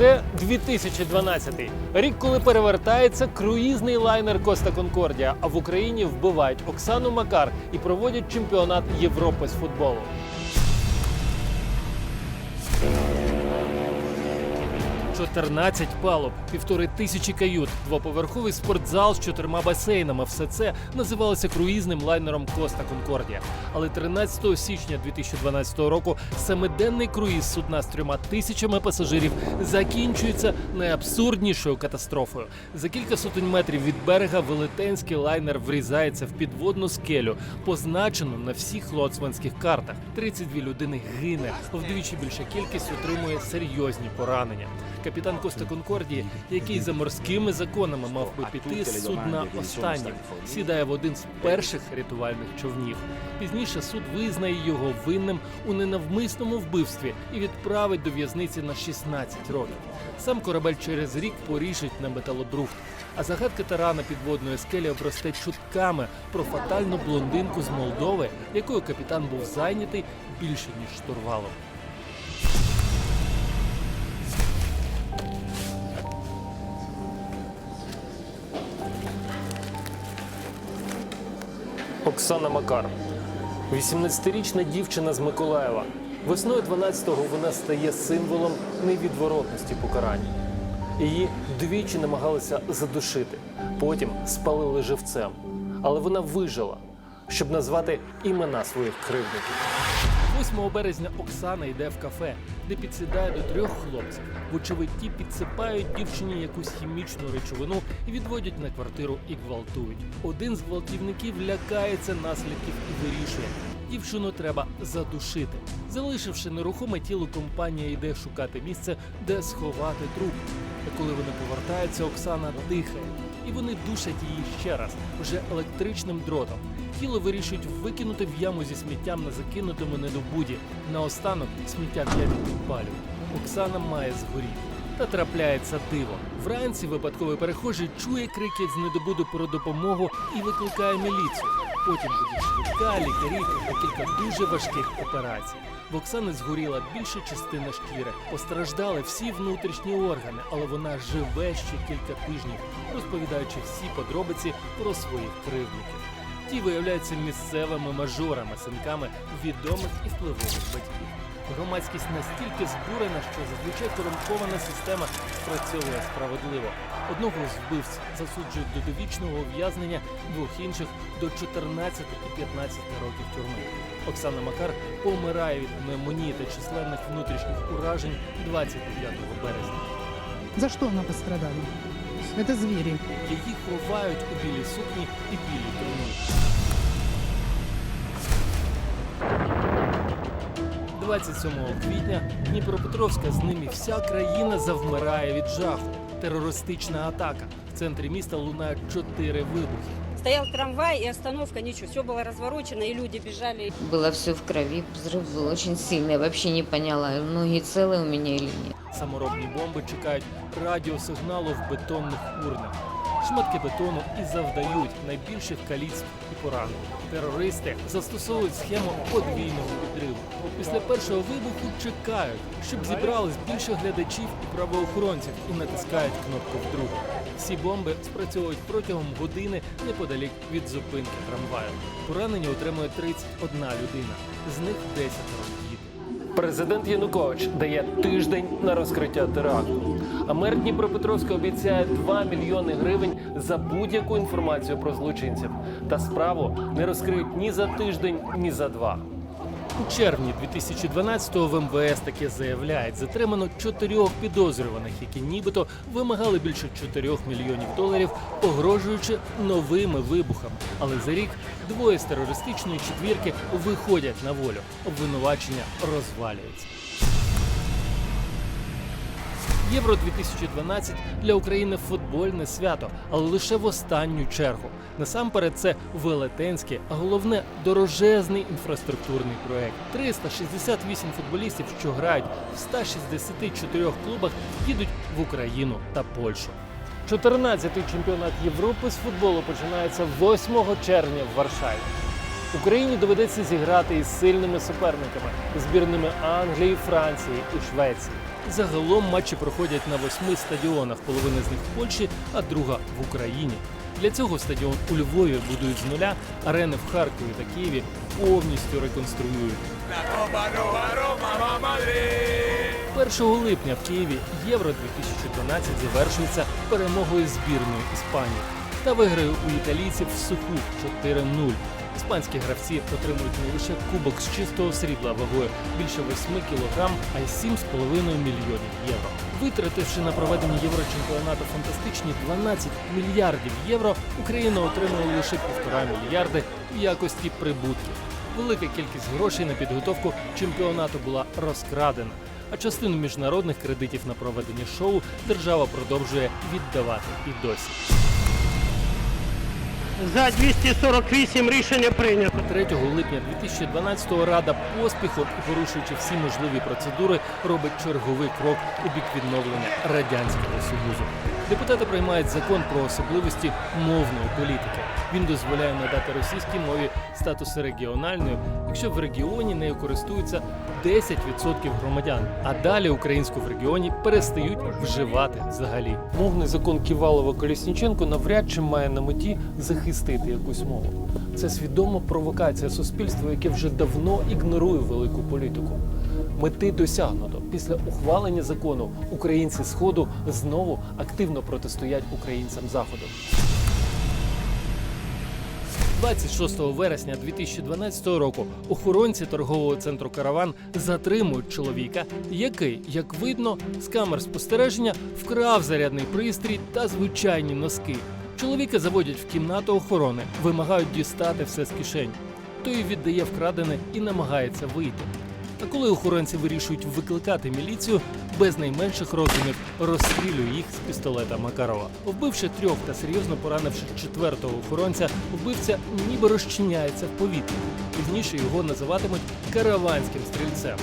Це 2012 рік, коли перевертається круїзний лайнер Коста Конкордія. А в Україні вбивають Оксану Макар і проводять чемпіонат Європи з футболу. «14 палуб, півтори тисячі кают, двоповерховий спортзал з чотирма басейнами. Все це називалося круїзним лайнером Коста Конкордія. Але 13 січня 2012 року семиденний круїз судна з трьома тисячами пасажирів закінчується найабсурднішою катастрофою. За кілька сотень метрів від берега велетенський лайнер врізається в підводну скелю, позначену на всіх лоцманських картах. 32 людини гине, вдвічі більша кількість отримує серйозні поранення. Капітан Коста Конкордії, який за морськими законами мав би піти з судна останнім, сідає в один з перших рятувальних човнів. Пізніше суд визнає його винним у ненавмисному вбивстві і відправить до в'язниці на 16 років. Сам корабель через рік поріжуть на металобрухт. А загадка тарана підводної скелі обросте чутками про фатальну блондинку з Молдови, якою капітан був зайнятий більше ніж штурвалом. Оксана Макар, 18-річна дівчина з Миколаєва. Весною 12-го вона стає символом невідворотності покарання. Її двічі намагалися задушити, потім спалили живцем. Але вона вижила, щоб назвати імена своїх кривдників. 8 березня Оксана йде в кафе, де підсідає до трьох хлопців. Вочевидь, ті підсипають дівчині якусь хімічну речовину і відводять на квартиру і гвалтують. Один з гвалтівників лякається наслідків і вирішує. Дівчину треба задушити. Залишивши нерухоме тіло, компанія йде шукати місце, де сховати труп. А коли вони повертаються, Оксана дихає, і вони душать її ще раз, вже електричним дротом. Тіло вирішують викинути в яму зі сміттям на закинутому недобуді. Наостанок сміття в ямі підпалюють. Оксана має згоріти. Та трапляється диво. Вранці випадковий перехожий чує крики з недобуду про допомогу і викликає міліцію. Потім буде швидка, лікарі та кілька дуже важких операцій. В Оксани згоріла більша частина шкіри. Постраждали всі внутрішні органи, але вона живе ще кілька тижнів, розповідаючи всі подробиці про своїх кривдників. Ті виявляються місцевими мажорами, синками відомих і впливових батьків. Громадськість настільки збурена, що зазвичай корумпована система спрацьовує справедливо. Одного з вбивців засуджують до довічного ув'язнення, двох інших до 14 і 15 років тюрми. Оксана Макар помирає від пневмонії та численних внутрішніх уражень 29 березня. За что она пострадала? Это звери. Її ховають у білій сукні і білій труні. 27 квітня Дніпропетровська з ними вся країна завмирає від жаху. Терористична атака. В центрі міста лунають чотири вибухи. Стоял трамвай и остановка, ничего, все было разворочено, и люди бежали. Было все в крови, взрыв был очень сильный. Я вообще не поняла, ноги целые у меня или нет. Саморобні бомби чекають радіосигналу в бетонних урнах. Шматки бетону і завдають найбільших каліцтв і поранень. Терористи застосовують схему подвійного підриву. Після першого вибуху чекають, щоб зібрались більше глядачів і правоохоронців і натискають кнопку вдруге. Всі бомби спрацьовують протягом години неподалік від зупинки трамваю. Поранення отримує 31 людина, з них 10 діти. Президент Янукович дає тиждень на розкриття теракту. А мер Дніпропетровська обіцяє 2 мільйони гривень за будь-яку інформацію про злочинців. Та справу не розкриють ні за тиждень, ні за два. У червні 2012-го в МВС таке заявляють, затримано чотирьох підозрюваних, які нібито вимагали більше 4 мільйонів доларів, погрожуючи новими вибухами. Але за рік двоє з терористичної четвірки виходять на волю. Обвинувачення розвалюється. Євро 2012 для України футбольне свято, але лише в останню чергу. Насамперед, це велетенський, а головне дорожезний інфраструктурний проект. 368 футболістів, що грають в 164 клубах, їдуть в Україну та Польщу. 14-й чемпіонат Європи з футболу починається 8 червня в Варшаві. Україні доведеться зіграти із сильними суперниками збірними Англії, Франції і Швеції. Загалом матчі проходять на восьми стадіонах, половина з них в Польщі, а друга в Україні. Для цього стадіон у Львові будують з нуля, арени в Харкові та Києві повністю реконструюють. 1 липня в Києві Євро 2012 завершується перемогою збірної Іспанії та виграє у італійців в суху 4-0. Іспанські гравці отримують не лише кубок з чистого срібла вагою більше 8 кілограм, а й 7,5 мільйонів євро. Витративши на проведення єврочемпіонату фантастичні 12 мільярдів євро, Україна отримала лише півтора мільярди в якості прибутків. Велика кількість грошей на підготовку чемпіонату була розкрадена, а частину міжнародних кредитів на проведення шоу держава продовжує віддавати і досі. За 248 рішення прийнято. 3 липня 2012-го Рада поспіхом порушуючи всі можливі процедури, робить черговий крок у бік відновлення радянського союзу. Депутати приймають закон про особливості мовної політики. Він дозволяє надати російській мові статус регіональної, якщо в регіоні нею користуються 10% громадян, а далі українську в регіоні перестають вживати взагалі. Мовний закон Ківалова Колісніченко навряд чи має на меті захистити якусь мову. Це свідома провокація суспільства, яке вже давно ігнорує велику політику. Мети досягнуто. Після ухвалення закону українці Сходу знову активно протистоять українцям Заходу. 26 вересня 2012 року охоронці торгового центру Караван затримують чоловіка, який, як видно, з камер спостереження вкрав зарядний пристрій та звичайні носки. Чоловіка заводять в кімнату охорони, вимагають дістати все з кишень. Той віддає вкрадене і намагається вийти. А коли охоронці вирішують викликати міліцію, без найменших роздумів розстрілює їх з пістолета Макарова. Вбивши трьох та серйозно поранивши четвертого охоронця, вбивця ніби розчиняється в повітрі. Пізніше його називатимуть караванським стрільцем.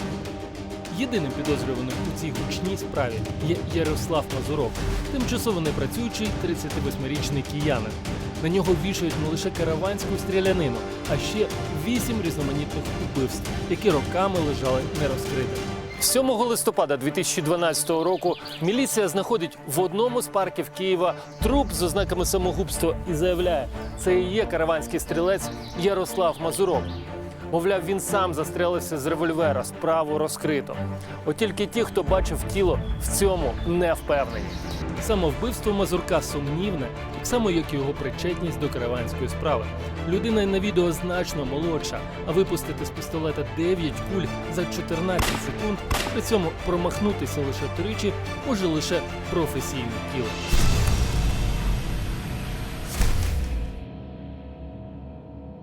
Єдиним підозрюваним у цій гучній справі є Ярослав Мазуров, тимчасово непрацюючий 38-річний киянин. На нього вішають не лише караванську стрілянину, а ще вісім різноманітних убивств, які роками лежали нерозкритими. 7 листопада 2012 року міліція знаходить в одному з парків Києва труп з ознаками самогубства і заявляє, це і є караванський стрілець Ярослав Мазуров. Мовляв, він сам застрелився з револьвера, справу розкрито. От тільки ті, хто бачив тіло, в цьому не впевнені. Самовбивство Мазурка сумнівне, так само як і його причетність до караванської справи. Людина на відео значно молодша, а випустити з пістолета 9 куль за 14 секунд, при цьому промахнутися лише тричі може лише професійний кілер.